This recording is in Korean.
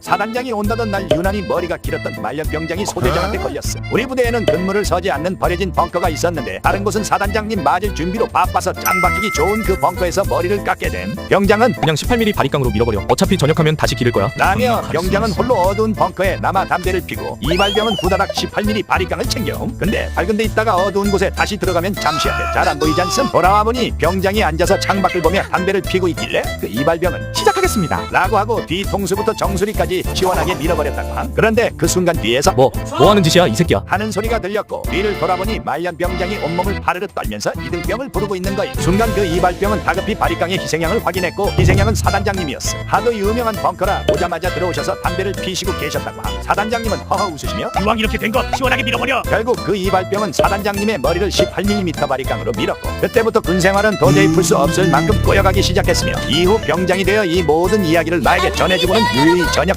사단장이 온다던 날 유난히 머리가 길었던 말년 병장이 소대장한테 걸렸어. 우리 부대에는 근무를 서지 않는 버려진 벙커가 있었는데 다른 곳은 사단장님 맞을 준비로 바빠서 짱 박히기 좋은 그 벙커에서 머리를 깎게 된 병장은 그냥 18mm 바리깡으로 밀어버려. 어차피 저녁하면 다시 기를 거야. 라며 병장은 홀로 어두운 벙커에 남아 담배를 피고 이발병은 후다닥 18mm 바리깡을 챙겨 근데 밝은 데 있다가 어두운 곳에 다시 들어가면 잠시 앞에 잘 안 보이지 않음 돌아와 보니 병장이 앉아서 창밖을 보며 담배를 피고 있길래 그 이발병은 시작하겠습니다. 라고 하고 뒤통수부터 정수리까지 시원하게 밀어버렸다고. 함 그런데 그 순간 뒤에서 뭐, 뭐 하는 짓이야, 이 새끼야? 하는 소리가 들렸고 뒤를 돌아보니 말년 병장이 온몸을 파르르 떨면서 이등병을 부르고 있는 거임 순간 그 이발병은 다급히 바리깡의 희생양을 확인했고 희생양은 사단장님이었어. 하도 유명한 벙커라 오자마자 들어오셔서 담배를 피시고 계셨다고 함 사단장님은 허허 웃으시며 이왕 이렇게 된 거 시원하게 밀어버려. 결국 그 이발병은 사단장님의 머리를 18mm 바리깡으로 밀었고 그때부터 군 생활은 도저히 풀 수 없을 만큼 꼬여가기 시작했으며 이후 병장이 되어 이 모든 이야기를 나에게 전해주고는 유유히 저녁